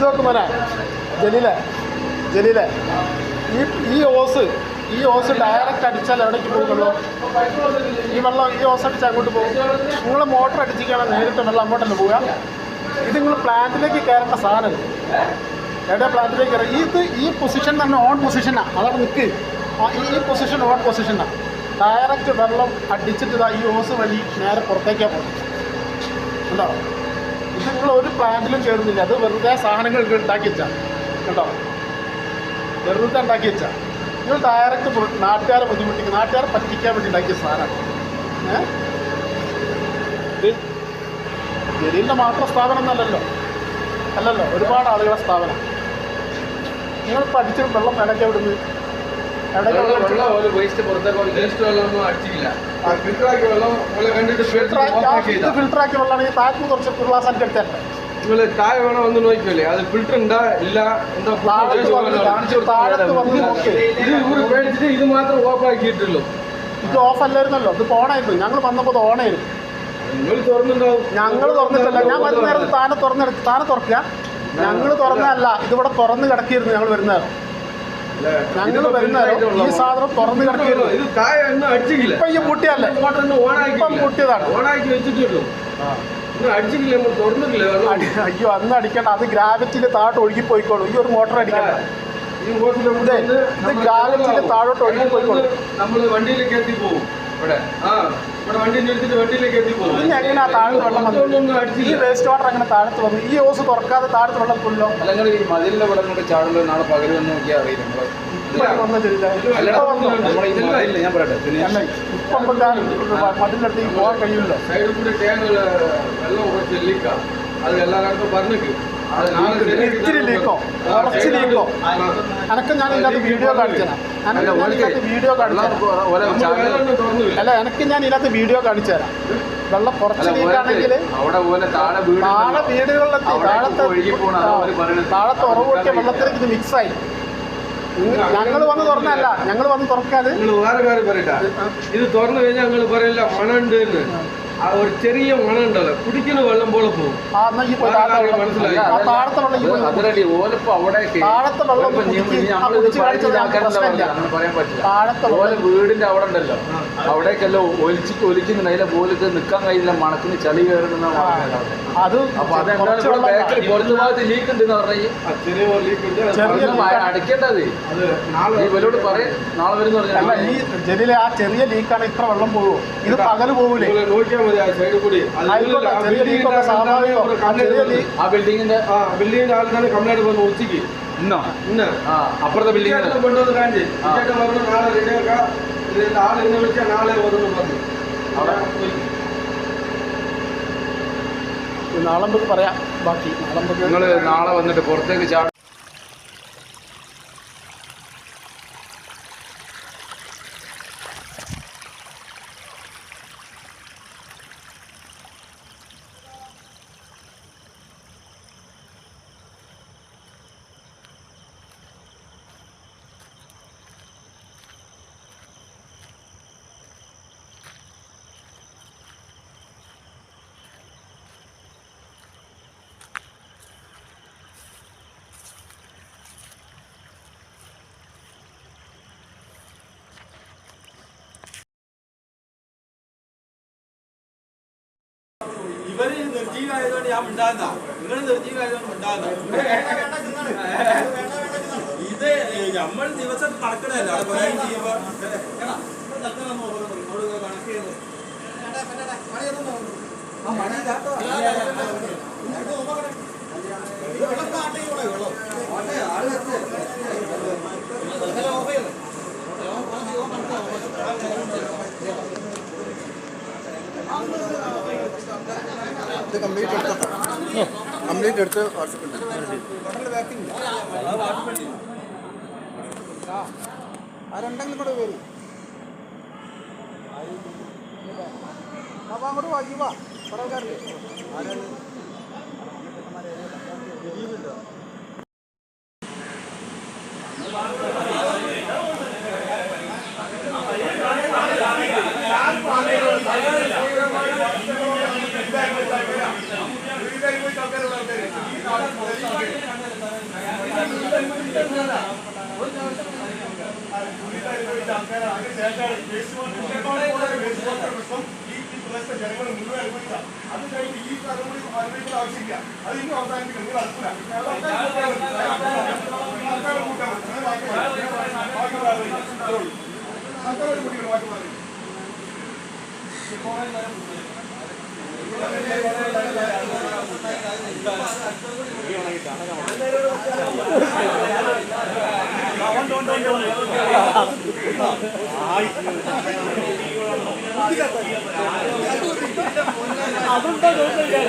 ഇത് നോക്ക് മോനെ. ജലീലെ ജലീലെ. ഈ ഈ ഓസ് ഈ ഓസ് ഡയറക്റ്റ് അടിച്ചാൽ എവിടേക്ക് പോകുള്ളൂ ഈ വെള്ളം ഈ ഓസ് അടിച്ചാൽ അങ്ങോട്ട് പോകും? നിങ്ങൾ മോട്ടർ അടിച്ചിരിക്കുകയാണ് നേരിട്ട് വെള്ളം അങ്ങോട്ടല്ല പോവുക? ഇത് നിങ്ങൾ പ്ലാന്റിലേക്ക് കയറേണ്ട സാധനം എവിടെ പ്ലാന്റിലേക്ക് കയറുക? ഇത് ഈ പൊസിഷൻ തന്നെ ഓൺ പൊസിഷനാണ് അതാണ് നിൽക്ക് ഈ പൊസിഷൻ ഓൺ പൊസിഷനാണ് ഡയറക്റ്റ് വെള്ളം അടിച്ചിട്ട് ഈ ഓസ് വഴി നേരെ പുറത്തേക്കാണ് പോകും ഇത് നിങ്ങൾ ഒരു പ്ലാന്റിലും ചേർന്നില്ല. അത് വെറുതെ സാധനങ്ങൾ നിങ്ങൾ ഉണ്ടാക്കി വെച്ചാൽ കേട്ടോ? വെറുതെ ഉണ്ടാക്കി വെച്ചാൽ നിങ്ങൾ ഡയറക്റ്റ് നാട്ടുകാരെ ബുദ്ധിമുട്ടിക്കും നാട്ടുകാരെ പറ്റിക്കാൻ വേണ്ടി ഉണ്ടാക്കിയ സാധനമാണ്. ജലീലിന്റെ മാത്രം സ്ഥാപനം എന്നല്ലല്ലോ. അല്ലല്ലോ ഒരുപാട് ആളുകളുടെ സ്ഥാപനം. നിങ്ങൾ പഠിച്ചിട്ട് വെള്ളം ഇടയ്ക്ക് എവിടുന്ന് ഇത് ഫിൽറ്ററാക്കി വെള്ളമാണെങ്കിൽ ഇത് ഇത് ഓഫ് അല്ലായിരുന്നല്ലോ ഇത് ഓണായിരുന്നു ഞങ്ങൾ വന്നപ്പോൾ ഇത് ഓണായിരുന്നു ഞങ്ങൾ തുറന്നിട്ടില്ല. ഞാൻ വരുന്ന നേരത്ത് താനെ തുറന്നെടുത്ത് താനെ തുറക്കുക ഞങ്ങൾ തുറന്നതല്ല. ഇതിവിടെ തുറന്ന് കിടക്കിയിരുന്നു ഞങ്ങൾ വരുന്നേരം. ഞങ്ങൾ വരുന്നേരം ഈ സാധനം തുറന്ന് ഇത് ഒന്നും അടിച്ചില്ല ഇപ്പൊ ഈ ഇപ്പം ഓണാക്കി വെച്ചിട്ടുള്ളൂ നമ്മൾ തുറന്നിട്ടില്ല. അയ്യോ അന്ന് അടിക്കണ്ട. അത് ഗ്രാവിറ്റിയിൽ താഴോട്ട് ഒഴുകി പോയിക്കോളൂ ഈ ഒരു മോട്ടർ അടിക്കണ്ട. ഇതേ, ഗ്രാവിറ്റിയിൽ താഴോട്ട് ഒഴുകി പോയിക്കോളും. നമ്മൾ വണ്ടിയിലേക്ക് എത്തി പോകും ഇവിടെ. ആ. ഇത് എങ്ങനെയാ താഴത്ത് വെള്ളം ഒന്നും ഈ വേസ്റ്റ് വാട്ടർ അങ്ങനെ താഴത്ത് വന്നു. ഈ ഓസ് തുറക്കാതെ താഴത്ത് വെള്ളം കൊല്ലോ അല്ലെങ്കിൽ ഈ മതിലിന്റെ ഇവിടെ കൊണ്ട് ചാടുമ്പോൾ നാളെ പകൽ വന്ന് നോക്കിയാൽ അറിയില്ല വന്ന വന്നു ഞാൻ പറയട്ടെ പിന്നെ ഇപ്പം കൊണ്ടാണ് പോകാൻ കഴിയില്ല സൈഡിൽ കൂടി ടാങ്കിൽ വെള്ളം കുറച്ച് അത് എല്ലാവർക്കും പറഞ്ഞിട്ട് അത് നാളെ ശരിയാക്കി ഇത്തിരി ലീക്കോ കുറച്ച് ലീക്കോ അനക്ക് ഞാൻ ഇതിനകത്ത് വീഡിയോ കാണിച്ചതാ. അനക്ക് ഞാൻ ഇതിനകത്ത് വീഡിയോ കാണിച്ചു അല്ല എനിക്ക് ഞാൻ ഇതിനകത്ത് വീഡിയോ കാണിച്ചു തരാം. വെള്ളം കുറച്ച് ലീക്കാണെങ്കിൽ താഴെ വീട് താഴെ വീടുകളിലെത്തി താഴത്തെ. താഴത്തെ ഉറവ് പൊട്ടിയ വെള്ളത്തിലേക്ക് ഇത് മിക്സായി ഞങ്ങൾ വന്ന് തുറന്നല്ല ഞങ്ങൾ വന്ന് തുറക്കാതെ. വേറെ കാര്യം പറയട്ടെ. ഇത് തുറന്നു കഴിഞ്ഞാൽ നിങ്ങൾ പറയില്ല മണുണ്ട് എന്ന്. ആ ഒരു ചെറിയ മണം ഉണ്ടല്ലോ കുടിക്കുന്ന വെള്ളം പോലെ പോകും. ആ എന്നാ ഈ പോയി താഴത്തെ വെള്ളം മനസ്സിലായി. ആ താഴത്തെ വെള്ളം ഈ പോയി അതിരടി ഓലിപ്പോ അവിടെ താഴത്തെ വെള്ളം ഓലിപ്പോ നീ- കുടിച്ച് നീ ആ നമ്മളിത് കുടിച്ച് പറയുന്ന കാണിച്ചത് ആൾക്കാരെന്താ പ്രശ്നമില്ല. പറയുക? അങ്ങനെ പറയാൻ പറ്റില്ല. താഴത്തെ ഓല വെള്ളം വീടിന്റെ അവിടെ ഉണ്ടല്ലോ. അവിടേക്കല്ലോ ഒലിച്ച് ഒലിക്കുന്നുണ്ട്. അതിലെ പോലത്ത് നിൽക്കാൻ കഴിയില്ല മണക്കിന് ചളി കയറുന്ന ആ, ആ അത് നാളെ നാളെ അല്ല ഈ ആ ചെറിയ ലീക്കാണ് ഇത്ര വെള്ളം പോകുമോ ഇത് പകൽ പോകൂലേ ചെറിയ ലീക്കൊക്കെ സ്വാഭാവികം. ആ ബിൽഡിങ്ങിന്റെ ബിൽഡിങ്ങിന്റെ ആൾക്കാർ കംപ്ലൈന്റ് വന്നു ഉച്ചയ്ക്ക് ഇന്നോ? ഇന്ന്. അപ്പുറത്തെ ബിൽഡിംഗ് കൊണ്ടുവന്ന് കാണിച്ച്. നാളെ റെഡിയാക്കാം ആൾ ഇന്ന് വിളിച്ചാൽ നാളെ വന്നു പറഞ്ഞു. അവിടെ? നാളെ നമുക്ക് പറയാം. ബാക്കി നാളെ നമുക്ക് നിങ്ങൾ നാളെ വന്നിട്ട് പുറത്തേക്ക് ചാടും ഇവർ നിർജീവായതുകൊണ്ട് ഞാൻ മിണ്ടാന്ന നിങ്ങൾ നിർജീവായതുകൊണ്ട് മിണ്ടാന്ന ഇത് നമ്മൾ ദിവസം നടക്കണല്ലോ ആ പണി ചെയ്യുമ്പോ എടാ, ഇവിടെ തൽക്കാലം ഒന്ന് നോക്കണം. ഇവിടെ ഇത് കണക്ട് ചെയ്യുന്നു. ആ, മണി ഇതാട്ടോ. ഇത് നോക്കണം. ഇത് വെള്ളം സ്റ്റാർട്ട് ചെയ്യൂടെ, വെള്ളം. ഓട്ടെ, ആൾ വെച്ച്. തൽക്കാലം ഓഫ് ചെയ്യണം. ഇത് കംപ്ലീറ്റ് എടുത്തോ കംപ്ലീറ്റ് എടുത്ത് വാട്സപ്പിൽ ആരുണ്ടെങ്കിലും കൂടെ വരും. അപ്പൊ അങ്ങോട്ട് വാ ആൾക്കാരില്ലേ? ആരാണ്? ജനങ്ങൾ മുഴുവൻ അനുഭവിക്കുക. അത് കഴിഞ്ഞ് ഈ തലമുറ അനുഭവിക്കുന്ന ആവശ്യമില്ല. അത് ഇന്നും അവസാനിപ്പിക്കണം. നിങ്ങൾ അടുത്തില്ല അതെന്താ തോന്നുന്നത്